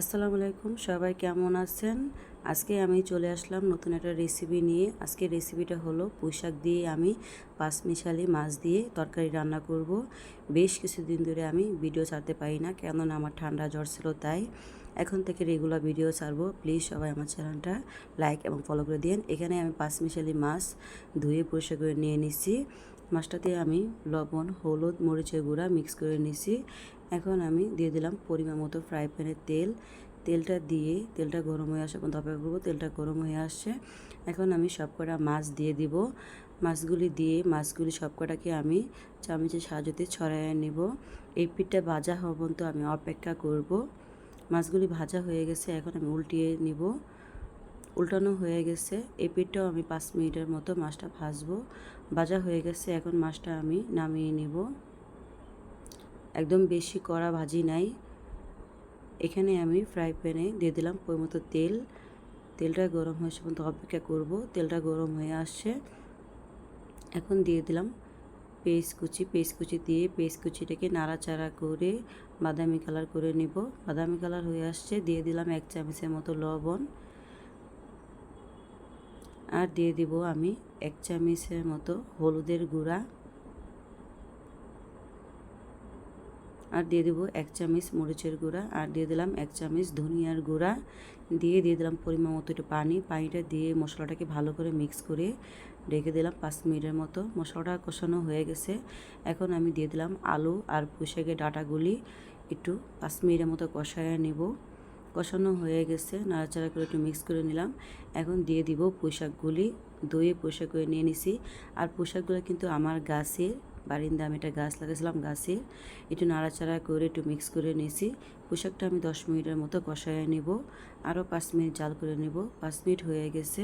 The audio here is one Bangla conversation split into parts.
আসসালামু আলাইকুম, সবাই কেমন আছেন? আজকে আমি চলে আসলাম নতুন একটা রেসিপি নিয়ে। আজকে রেসিপিটা হলো পুঁইশাক দিয়ে আমি পাঁচমিশালি মাছ দিয়ে তরকারি রান্না করব। বেশ কিছুদিন ধরে আমি ভিডিও ছাড়তে পারি না, কেননা আমার ঠান্ডা জ্বর ছিল তাই। এখন থেকে রেগুলার ভিডিও ছাড়বো। প্লিজ সবাই আমার চ্যানেলটা লাইক এবং ফলো করে দিন এখানে আমি পাঁচমিশালি মাছ ধুয়ে পরিষ্কার করে নিয়ে নিছি মাছটাতে আমি লবণ, হলুদ, মরিচের গুঁড়া মিক্স করে নিছি। এখন আমি দিয়ে দিলাম পরিমাণ মতো ফ্রাই প্যানে তেল। তেলটা দিয়ে, তেলটা গরম হয়ে আসে পর্যন্ত অপেক্ষা করব, তেলটা গরম হয়ে আসছে। এখন আমি সব কটা মাছ দিয়ে দিব। মাছগুলি দিয়ে, মাছগুলি সব কটাকে আমি চামচের সাহায্যতে ছড়াইয়ে নেব। এই পিঠটা ভাজা হওয়া পর্যন্ত আমি অপেক্ষা করব। মাছগুলি ভাজা হয়ে গেছে, এখন আমি উল্টিয়ে নিব। উল্টানো হয়ে গেছে। এই পিঠটাও আমি পাঁচ মিনিটের মতো মাছটা ভাজবো। ভাজা হয়ে গেছে, এখন মাছটা আমি নামিয়ে নিব। একদম বেশি কড়া ভাজি নাই। এখানে আমি ফ্রাই প্যানে দিয়ে দিলাম মতো তেল। তেলটা গরম হয়ে পর্যন্ত অপেক্ষা করব। তেলটা গরম হয়ে আসছে। এখন দিয়ে দিলাম পেস্ট কুচি। কুচি দিয়ে পেস্ট কুচিটাকে নাড়াচাড়া করে বাদামি কালার করে নিব। বাদামি কালার হয়ে আসছে। দিয়ে দিলাম এক চামচের মতো লবণ। আর দিয়ে দিব আমি এক চামচের মতো হলুদের গুঁড়া। আর দিয়ে দেবো এক চামচ মরিচের গুঁড়া আর দিয়ে দিলাম এক চামচ ধনিয়ার গুঁড়া। দিয়ে দিয়ে দিলাম পরিমাণ মতো একটু পানি। পানিটা দিয়ে মশলাটাকে ভালো করে মিক্স করে রেখে দিলাম পাঁচ মিনিটের মতো। মশলাটা কষানো হয়ে গেছে। এখন আমি দিয়ে দিলাম আলু আর পুষেকে ডাটাগুলি একটু পাঁচ মিনিটের মতো কষায় নেব। কষানো হয়ে গেছে, নাড়াচাড়া করে একটু মিক্স করে নিলাম। এখন দিয়ে দিব পোশাকগুলি দইয়ে পোশাক করে নিয়ে নিছি। আর পোশাকগুলো কিন্তু আমার গাছের, বারিন্দা আমি একটা গাছ লাগাইছিলাম গাছে একটু নাড়াচাড়া করে একটু মিক্স করে নিয়েছি পোশাকটা আমি দশ মিনিটের মতো কষায় নেব, আরও পাঁচ মিনিট জাল করে নেব। পাঁচ মিনিট হয়ে গেছে,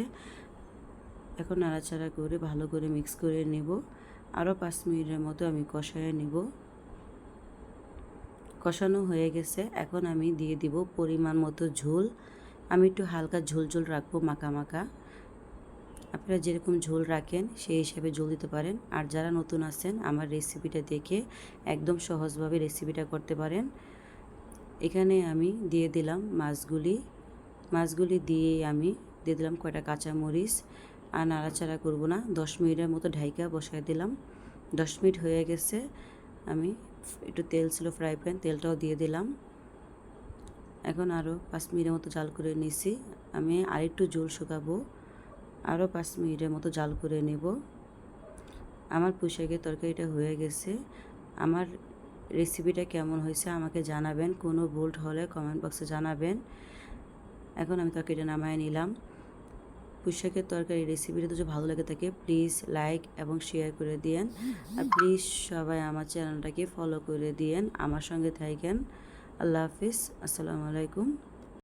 এখন নাড়াচাড়া করে ভালো করে মিক্স করে নেব। আরও পাঁচ মিনিটের মতো আমি কষায় নেব। কষানো হয়ে গেছে। এখন আমি দিয়ে দিব পরিমাণ মতো ঝোল। আমি একটু হালকা ঝোল ঝোল রাখব মাখা মাখা। আপনারা যেরকম ঝোল রাখেন সেই হিসাবে ঝোল দিতে পারেন। আর যারা নতুন আছেন, আমার রেসিপিটা দেখে একদম সহজভাবে রেসিপিটা করতে পারেন। এখানে আমি দিয়ে দিলাম মাছগুলি। মাছগুলি দিয়ে আমি দিয়ে দিলাম কয়টা কাঁচামরিচ। আর নাড়াচাড়া করব না, দশ মিনিটের মতো ঢাইকা বসাই দিলাম। দশ মিনিট হয়ে গেছে। আমি একটু তেল ছিল ফ্রাই প্যান তেলটাও দিয়ে দিলাম। এখন আরও পাঁচ মিনিটের মতো জাল করে নিছি। আমি আরেকটু জল শুকাবো আরও পাঁচ মিনিটের মতো জাল করে নেব। আমার পোশাকের তরকারিটা হয়ে গেছে। আমার রেসিপিটা কেমন হয়েছে আমাকে জানাবেন। কোনো বোল্ট হলে কমেন্ট বক্সে জানাবেন। এখন আমি তরকারিটা নামায় নিলাম। পুঁইশাকের তরকারি রেসিপিটা যদি ভালো লাগে থাকে প্লিজ লাইক এবং শেয়ার করে দিয়েন। আর প্লিজ সবাই আমার চ্যানেলটাকে ফলো করে দিয়েন। আমার সঙ্গে থাকেন আল্লাহ হাফিজ। আসসালামু আলাইকুম।